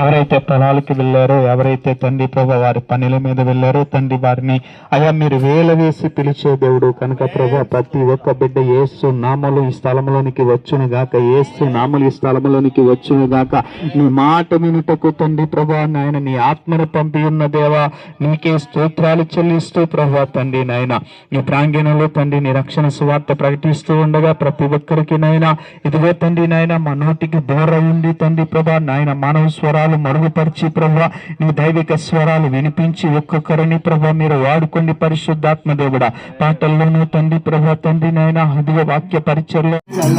ఎవరైతే పొలాలకి వెళ్ళారో ఎవరైతే తండ్రి ప్రభా వారి పనుల మీద వెళ్ళారో తండ్రి వారిని అయ్యా మీరు వేల వేసి పిలిచే దేవుడు కనుక ప్రభా ప్రతి ఒక్క బిడ్డ ఏసు నామలు ఈ స్థలంలోనికి వచ్చును గాక. ఏసు నామలు ఈ స్థలంలోనికి వచ్చును గాక. నీ మాట వినుటకు తండ్రి ప్రభా నాయన నీ ఆత్మను పంపి ఉన్న దేవా నీకే స్తోత్రాలు చెల్లిస్తూ ప్రభా తండ్రి నాయన. నీ ప్రాంగణంలో తండ్రి నీ రక్షణ సువార్త ప్రకటిస్తూ ఉండగా ప్రతి ఒక్కరికి నాయన. ఇదిగో తండ్రి నాయన మా నోటికి దూరం ఉండి తండ్రి ప్రభా నాయన మానవ స్వరాలు మరుగుపరిచి ప్రభా నీ దైవిక స్వరాలు వినిపించి ఒక్కొక్కరిని ప్రభా మీరు వాడుకోండి పరిశుద్ధాత్మ దేవుడా. పాటల్లోనూ తండ్రి ప్రభా తండ్రి నాయన అదిగో వాక్య పరిచయలో అల్ల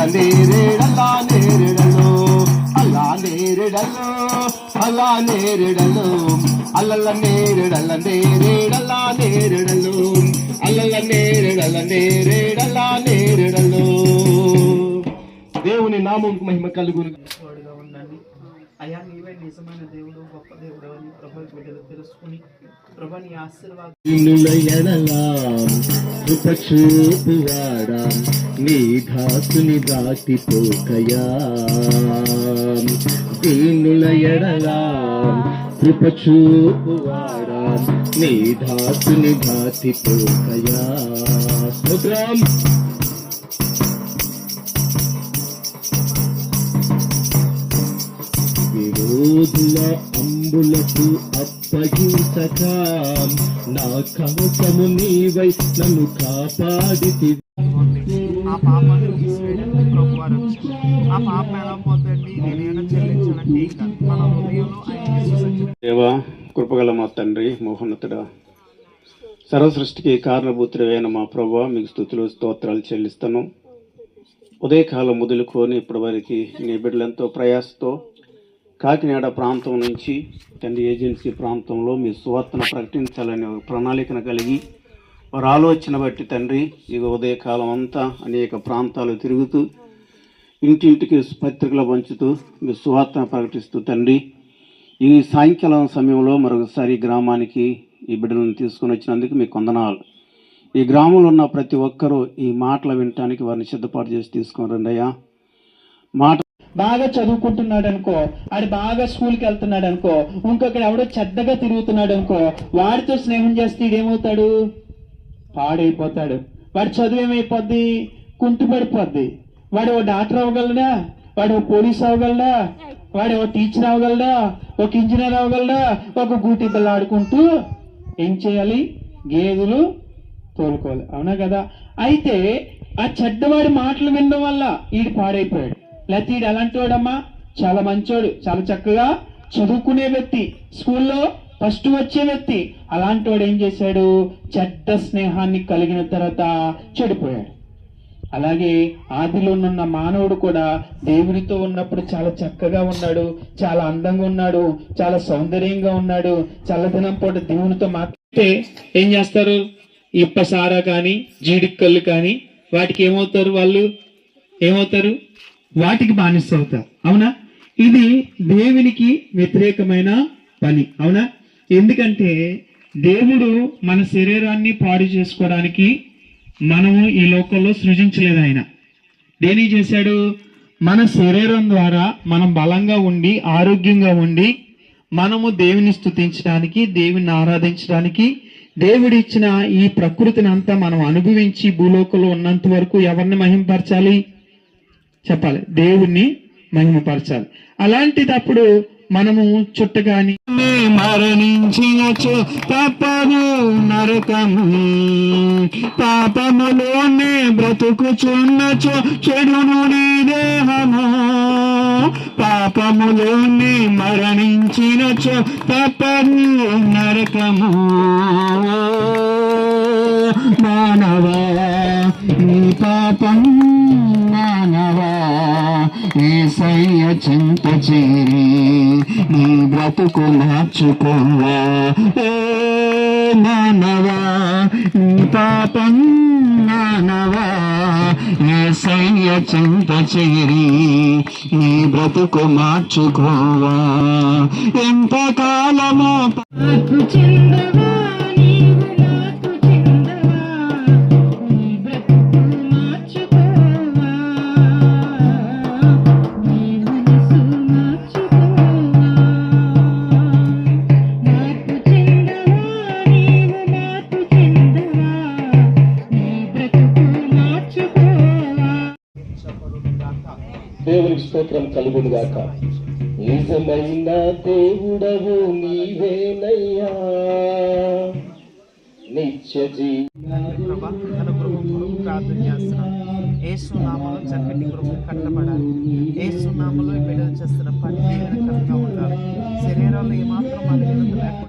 నేరేడల్ల దేవుని నామం మహిమ కలుగును తోడుగా ఉండండి అయ్యా నీవే నిజమైన దేవుడు గొప్ప దేవుడు అని ప్రభు బిడ్డలు తెలుసుకుని ప్రభు నీ ఆశీర్వాదం నిన్నుల ఎడలా నీ ధాతుని దాటిపోకయా. దీనుల ఎడలా కృప చూపువాడా నీ ధాతుని దాటిపోకయా. అంబులకు అప్పగించక. నా కవచము నీవై నన్ను కాపాడితి ఆ పాపాన్ని తీసివేయడానికి ప్రభు వారు వచ్చారు. ఆ పాపం ఎలా పోతండి నేనేమైనా చెల్లించాలంటే ఇంకా మన హృదయంలో ఆయన విశ్వసించిన దేవా కృపగల మా తండ్రి మోహన్నతుడా సర్వ సృష్టికి కారణభూతుడైన మా ప్రభా మీకు స్థుతులు స్తోత్రాలు చెల్లిస్తాను. ఉదయకాలం మొదలుకొని ఇప్పటి వరకు నీ బిడ్డలెంతో ప్రయాసతో కాకినాడ ప్రాంతం నుంచి తండ్రి ఏజెన్సీ ప్రాంతంలో మీ సువార్తను ప్రకటించాలనే ఒక ప్రణాళికను కలిగి వారి ఆలోచన బట్టి తండ్రి ఇక ఉదయకాలం అంతా అనేక ప్రాంతాలు తిరుగుతూ ఇంటింటికి పత్రికలు పంచుతూ మీ సువార్తను ప్రకటిస్తూ తండ్రి ఈ సాయంకాలం సమయంలో మరొకసారి గ్రామానికి ఈ బిడ్డలను తీసుకొని వచ్చినందుకు మీకు కొందనాలు. ఈ గ్రామంలో ఉన్న ప్రతి ఒక్కరూ ఈ మాటలు వినటానికి వారిని సిద్ధపాటు చేసి తీసుకొని రండి అయ్యా మాట బాగా చదువుకుంటున్నాడు అనుకో ఆడు బాగా స్కూల్కి వెళ్తున్నాడు అనుకో ఇంకొకడు ఎవడో చెద్దగా తిరుగుతున్నాడు అనుకో వాడితో స్నేహం చేస్తే ఏమవుతాడు పాడైపోతాడు. వాడి చదువు ఏమైపోద్ది? కుంటుపడిపోద్ది. వాడు ఓ డాక్టర్ అవ్వగలడా? వాడు ఓ పోలీస్ అవ్వగలడా? వాడు ఓ టీచర్ అవ్వగలడా? ఒక ఇంజనీర్ అవ్వగలడా? ఒక గూటి బిల్ల ఆడుకుంటూ ఏం చేయాలి? గేదెలు తోలుకోవాలి. అవునా కదా? అయితే ఆ చెడ్డవాడి మాటలు వినడం వల్ల ఈడు పాడైపోయాడు. లతీడు ఎలాంటి వాడమ్మా చాలా మంచోడు చాలా చక్కగా చదువుకునే వ్యక్తి. స్కూల్లో ఫస్ట్ వచ్చే వ్యక్తి. అలాంటి వాడు ఏం చేశాడు? చెడ్డ స్నేహాన్ని కలిగిన తర్వాత చెడిపోయాడు. అలాగే ఆదిలోనున్న మానవుడు కూడా దేవునితో ఉన్నప్పుడు చాలా చక్కగా ఉన్నాడు. చాలా అందంగా ఉన్నాడు. చాలా సౌందర్యంగా ఉన్నాడు. చల్లదనం పూట దేవునితో మాట్లాడితే ఏం చేస్తారు? ఇప్పసారా కానీ జీడిక్కళ్ళు కానీ వాటికి ఏమవుతారు వాళ్ళు? ఏమవుతారు? వాటికి బానిస అవుతారు. అవునా? ఇది దేవునికి వ్యతిరేకమైన పని. అవునా? ఎందుకంటే దేవుడు మన శరీరాన్ని పాడు చేసుకోవడానికి మనము ఈ లోకంలో సృజించలేదు ఆయన. దేని చేశాడు? మన శరీరం ద్వారా మనం బలంగా ఉండి ఆరోగ్యంగా ఉండి మనము దేవుని స్థుతించడానికి దేవుని ఆరాధించడానికి దేవుడు ఇచ్చిన ఈ ప్రకృతిని అంతా మనం అనుభవించి భూలోకంలో ఉన్నంత వరకు ఎవరిని మహింపరచాలి? చెప్పాలి. దేవుణ్ణి మహిమపరచాలి. అలాంటిదప్పుడు మనము చుట్టగాని మరణించినచో తప్పదు నరకము. పాపములోనే బ్రతుకుచున్నచో చెడును నీ దేహము. పాపములోనే మరణించినచో తప్పదు నరకము. ఏసయ్య చింత చేరి నీ బ్రతుకు మార్చుకోవా ఏ మానవా నీ పాపం మానవా. ఏసయ్య చింత చేరి నీ బ్రతుకు మార్చుకోవా ఎంత కాలమో చెందవా దేవునికి స్తోత్రం కలుగును గాక నిజమైన దేవుడవు నీవేనయ్యా. నిత్య జీవ ప్రార్థన చేస్తున్నాం ఏ సునామలో చక్కటి గృహం కట్టబడాలి ఏ సునామలో ఈ బిడ్డలు చేస్తున్న పని దీవెనకరంగా ఉండాలి. శరీరంలో ఏమాత్రం బలహీనత లేకుండా